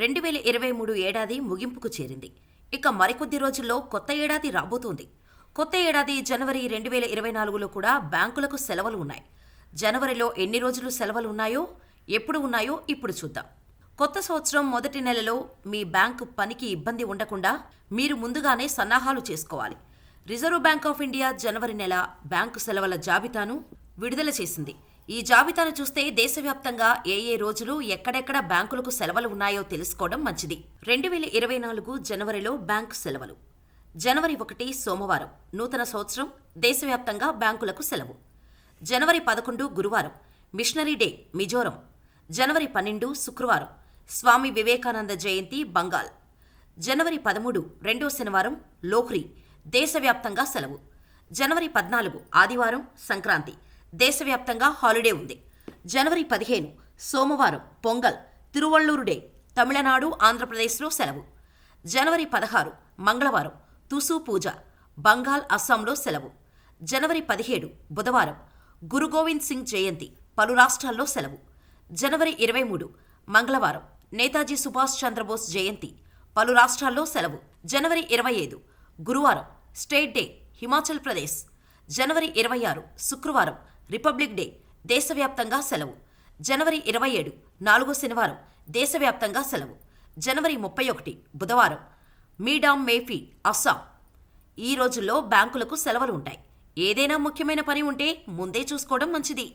రెండు వేల ఇరవై మూడు ఏడాది ముగింపుకు చేరింది. ఇక మరికొద్ది రోజుల్లో కొత్త ఏడాది రాబోతోంది. కొత్త ఏడాది జనవరి రెండు వేల ఇరవై నాలుగులో కూడా బ్యాంకులకు సెలవులు ఉన్నాయి. జనవరిలో ఎన్ని రోజులు సెలవులు ఉన్నాయో ఎప్పుడు ఉన్నాయో ఇప్పుడు చూద్దాం. కొత్త సంవత్సరం మొదటి నెలలో మీ బ్యాంకు పనికి ఇబ్బంది ఉండకుండా మీరు ముందుగానే సన్నాహాలు చేసుకోవాలి. రిజర్వ్ బ్యాంక్ ఆఫ్ ఇండియా జనవరి నెల బ్యాంకు సెలవుల జాబితాను విడుదల చేసింది. ఈ జాబితాను చూస్తే దేశవ్యాప్తంగా ఏ ఏ రోజులు ఎక్కడెక్కడ బ్యాంకులకు సెలవులు ఉన్నాయో తెలుసుకోవడం మంచిది. రెండు వేల ఇరవై నాలుగు జనవరిలో బ్యాంకు సెలవులు. జనవరి ఒకటి సోమవారం నూతన సంవత్సరం దేశవ్యాప్తంగా బ్యాంకులకు సెలవు. జనవరి పదకొండు గురువారం మిషనరీ డే మిజోరం. జనవరి పన్నెండు శుక్రవారం స్వామి వివేకానంద జయంతి బంగాల్. జనవరి పదమూడు రెండో శనివారం లోహ్రీ దేశవ్యాప్తంగా సెలవు. జనవరి పద్నాలుగు ఆదివారం సంక్రాంతి. దేశవ్యాప్తంగా హాలిడే ఉంది. జనవరి పదిహేను సోమవారం పొంగల్ తిరువళ్ళూరు డే తమిళనాడు ఆంధ్రప్రదేశ్లో సెలవు. జనవరి పదహారు మంగళవారం తుసు పూజ బంగాల్ అస్సాంలో సెలవు. జనవరి పదిహేడు బుధవారం గురు గోవింద్ సింగ్ జయంతి పలు రాష్ట్రాల్లో సెలవు. జనవరి ఇరవై మూడు మంగళవారం నేతాజీ సుభాష్ చంద్రబోస్ జయంతి పలు రాష్ట్రాల్లో సెలవు. జనవరి ఇరవై ఐదు గురువారం స్టేట్ డే హిమాచల్ ప్రదేశ్. జనవరి ఇరవై ఆరు శుక్రవారం రిపబ్లిక్ డే దేశవ్యాప్తంగా సెలవు. జనవరి ఇరవై ఏడు నాలుగో శనివారం దేశవ్యాప్తంగా సెలవు. జనవరి ముప్పై ఒకటి బుధవారం. మీడామ్ మేఫీ అస్సాం. ఈ రోజుల్లో బ్యాంకులకు సెలవులు ఉంటాయి. ఏదైనా ముఖ్యమైన పని ఉంటే ముందే చూసుకోవడం మంచిది.